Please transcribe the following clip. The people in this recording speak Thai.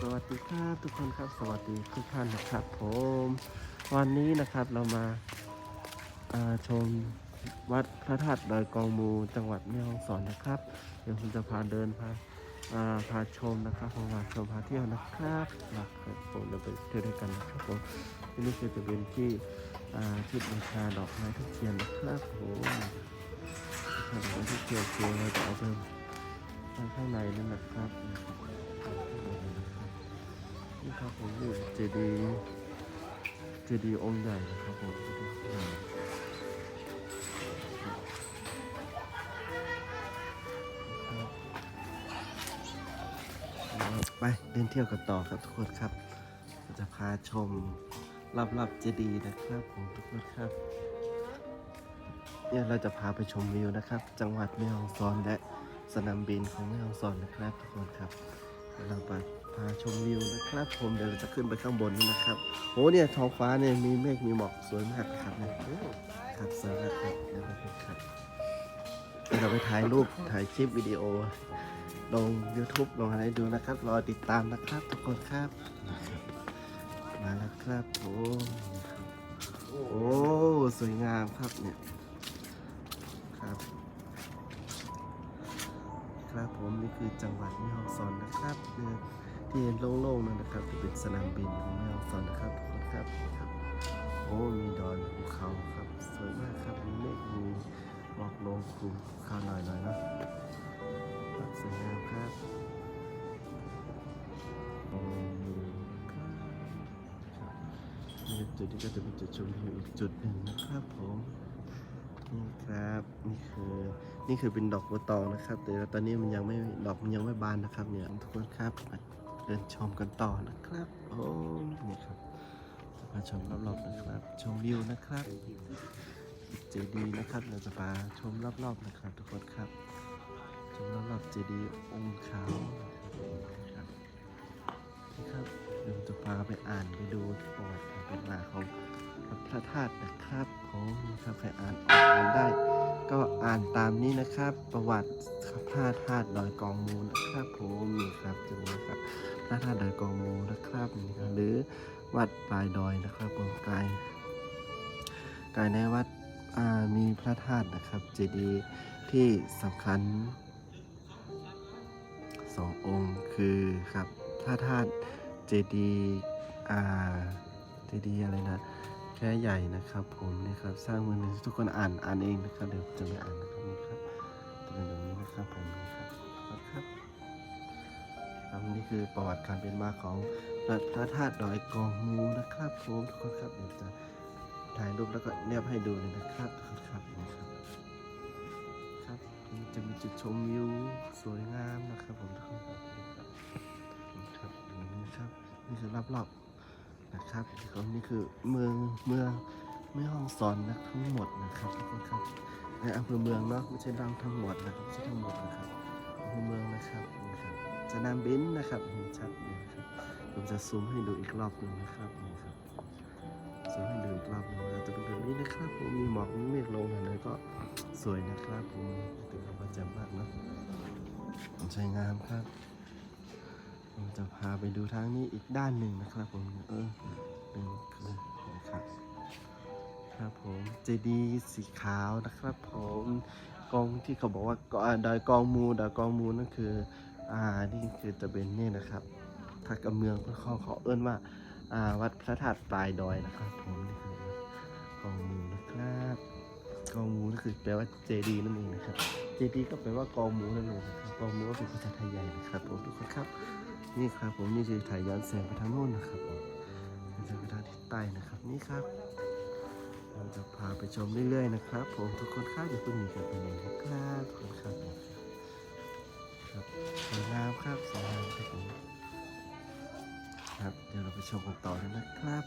สวัสดีครับทุกคนครับ สวัสดีทุกท่านนะครับ ผม วันนี้นะครับเรามาาชมวัดพระธาตุดอยกองมูจังหวัดแม่ฮ่องสอนนะครับ เดี๋ยวผมจะพาเดินพาาพาชมนะครับผมพาชมพาเที่ยวนะครับนะครับผมเดี๋ยวไปเที่ยวด้วยกันนะครับผมที่นี่คือจะเป็นที่อ่าที่บูชาดอกไม้ทุกเทียนนะครับผมบูชาดอกไม้ทุกเทียนคือเราจะเอาไปข้างในนั่นนะครับ นี่ครับผมอยู่เจดีย์เจดีย์องค์ใหญ่นะครับผมเจดีย์องค์ใหญ่ไปเดินเที่ยวกันต่อครับทุกคนครับ จะพาชมรอบๆเจดีย์นะครับผมทุกคนครับเนี่ยเราจะพาไปชมวิวนะครับ จังหวัดแม่ฮ่องสอนและสนามบินของแม่ฮ่องสอนนะครับ ทุกคนครับเราไป พาชมวิวนะครับผมเดี๋ยวเราจะขึ้นไปข้างบนนี่นะครับโอ้เนี่ยท้องฟ้าเนี่ยมีเมฆมีหมอกสวยมากครับเนี่ยครับสวยมากครับเดี๋ยวเราไปครับเราไปถ่ายรูปถ่ายคลิปวิดีโอลง YouTube ลงอะไรให้ดูนะครับ รอติดตามนะครับทุกคนครับ มาแล้วครับโอ้โอ้สวยงามครับเนี่ยครับ ครับผมนี่คือจังหวัดแม่ฮ่องสอนนะครับคือ ที่เห็นโล่งๆนั่นนะครับจะเป็นสนามบินของแม่ฮ่องสอนนะครับทุกคนครับครับ โอ้มีดอยภูเขาครับ สวยมากครับมีเมฆมีหมอกลงคลุมภูเขาหน่อยๆนะสวยงามครับโอ้ครับจุดนี้ก็จะเป็นจุดชมวิวอีกจุดหนึ่งนะครับผมนี่ครับนี่คือนี่คือเป็นดอกบัวตองนะครับ แต่ตอนนี้มันยังไม่ดอกมันยังไม่บานนะครับเนี่ยทุกคนครับ ดินชมกันต่อนะครับ โอ้นี่ครับจะมาชมรอบๆนะครับ ชมวิวนะครับเจดีย์นะครับเราจะมาชมรอบๆนะครับ ทุกคนครับ ชมรอบๆเจดีย์องค์ขาวนะครับนี่ครับเดี๋ยวจะพาไปอ่านไปดูประวัติความเป็นมาของพระธาตุนะครับผมถ้าใครอ่านออกอ่านได้ ก็อ่านตามนี้นะครับ ประวัติพระธาตุดอยกองมูลนะครับผมนี่ครับตรงนี้ครับ พระธาตุดอยกองมูนะครับ หรือวัดปลายดอยนะครับผมกายกายในวัดมีพระธาตุนะครับเจดีย์ที่สำคัญสององค์คือครับพระธาตุเจดีย์เจดีย์อะไรนะแค่ใหญ่นะครับผมนี่ครับสร้างเมืองทุกคนอ่านอ่านเองนะครับเดี๋ยวจะไม่อ่านนะครับ คือประวัติการเป็นมาของพระพระธาตุดอยกองมูนะครับผมทุกคนครับเดี๋ยวจะถ่ายรูปแล้วก็เนียบให้ดูเลยนะครับคนครับนี่ครับครับจะมีจุดชมวิวสวยงามนะครับผมทุกคนครับนี่ครับนี่ครับนี่คือรอบๆนะครับก็นี่คือเมืองเมืองแม่ห้องสอนนะทั้งหมดนะครับทุกคนครับในอำเภอเมืองเนาะไม่ใช่ดังทั้งหมดนะครับไม่ใช่ทั้งหมดนะครับอำเภอเมืองนะครับนี่ครับ สนามบินนะครับเห็นชัดเลยครับผมจะซูมให้ดูอีกรอบหนึ่งนะครับนี่ครับซูมให้ดูอีกรอบหนึ่งนะจะเป็นแบบนี้นะครับผมมีหมอกมีเมฆลงหน่อยๆก็สวยนะครับผมถือว่าประจำมากเนาะสวยงามครับผมจะพาไปดูทางนี้อีกด้านหนึ่งนะครับผมเออเป็นคือนะครับครับผมเจดีสีขาวนะครับผมกองที่เขาบอกว่ากอ่าดอยกองมูดอยกองมูนั่นคือ อ่านี่คือจะเป็นนี่นะครับทักกำเมืองเขาเขาเอื้นว่าอ่าวัดพระธาตุปลายดอยนะครับผมนี่คือกองมูนะครับกองมูนั่นคือแปลว่าเจดีนั่นเองนะครับ เจดีก็แปลว่ากองมูนั่นเองนะครับกองมูก็เป็นภาษาไทยใหญ่นะครับผมทุกคนครับ นี่ครับผมนี่จะถ่ายย้อนแสงไปทางโน้นนะครับผมมันจะไปทางทิศใต้นะครับนี่ครับเราจะพาไปชมเรื่อยๆนะครับ ผมทุกคนครับอย่าเพิ่งหนีกันไปไหนนะครับทุกคนครับ ครับสวยงามครับสวยงามครับผมครับเดี๋ยวเราไปชมกันต่อเลยนะครับ